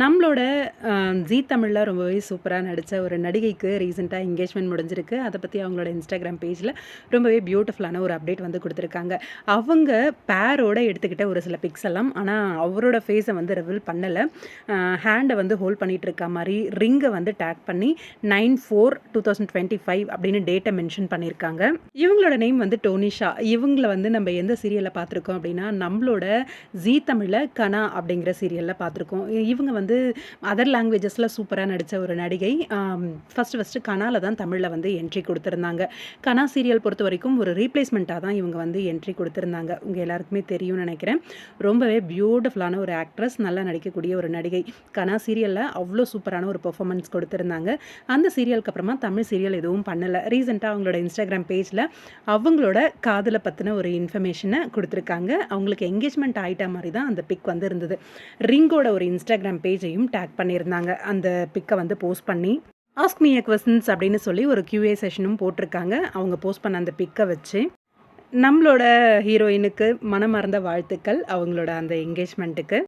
நம்மளோட ஜீ தமிழில் ரொம்பவே சூப்பராக நடித்த ஒரு நடிகைக்கு ரீசெண்டாக என்கேஜ்மெண்ட் முடிஞ்சிருக்கு. அதை பற்றி அவங்களோட இன்ஸ்டாகிராம் பேஜில் ரொம்பவே பியூட்டிஃபுல்லான ஒரு அப்டேட் வந்து கொடுத்துருக்காங்க. அவங்க பேரோட எடுத்துக்கிட்ட ஒரு சில பிக்ஸ் எல்லாம் ஆனால் அவரோட ஃபேஸை வந்து ரிவீல் பண்ணலை. ஹேண்டை வந்து ஹோல்ட் பண்ணிகிட்டு இருக்க மாதிரி ரிங்கை வந்து டேக் பண்ணி nine four two thousand twenty five அப்படின்னு டேட்டை மென்ஷன் பண்ணியிருக்காங்க. இவங்களோட நேம் வந்து டோனிஷா. இவங்களை வந்து நம்ம எந்த சீரியலில் பார்த்துருக்கோம் அப்படின்னா நம்மளோட ஜீ தமிழில் கனா அப்படிங்கிற சீரியலில் பார்த்துருக்கோம். இவங்க வந்து வந்து அதர் லாங்குவேஜஸில் சூப்பராக நடித்த ஒரு நடிகை ஃபஸ்ட்டு ஃபஸ்ட்டு கனால தான் தமிழில் வந்து என்ட்ரி கொடுத்துருந்தாங்க. கனா சீரியல் பொறுத்த வரைக்கும் ஒரு ரீப்ளேஸ்மெண்ட்டாக தான் இவங்க வந்து என்ட்ரி கொடுத்துருந்தாங்க. உங்கள் எல்லாருக்குமே தெரியும்னு நினைக்கிறேன். ரொம்பவே பியூட்டிஃபுல்லான ஒரு ஆக்ட்ரஸ் நல்லா நடிக்கக்கூடிய ஒரு நடிகை. கனா சீரியலில் அவ்வளோ சூப்பரான ஒரு பெர்ஃபார்மன்ஸ் கொடுத்துருந்தாங்க. அந்த சீரியலுக்கு அப்புறமா தமிழ் சீரியல் எதுவும் பண்ணலை. ரீசெண்டாக அவங்களோட இன்ஸ்டாகிராம் பேஜில் அவங்களோட காதலை பற்றின ஒரு இன்ஃபர்மேஷனை கொடுத்துருக்காங்க. அவங்களுக்கு என்கேஜ்மெண்ட் ஆகிட்ட மாதிரி தான் அந்த பிக் வந்து இருந்தது ரிங்கோட ஒரு இன்ஸ்டாகிராம் பேஜையும் டேக் பண்ணியிருந்தாங்க. அந்த பிக்கை வந்து போஸ்ட் பண்ணி ஆஸ்க் மீ கொஸ்டின்ஸ் அப்படின்னு சொல்லி ஒரு கியூஏ செஷனும் போட்டிருக்காங்க. அவங்க போஸ்ட் பண்ண அந்த பிக்கை வச்சு நம்மளோட ஹீரோயினுக்கு மனமார்ந்த வாழ்த்துக்கள் அவங்களோட அந்த என்கேஜ்மெண்ட்டுக்கு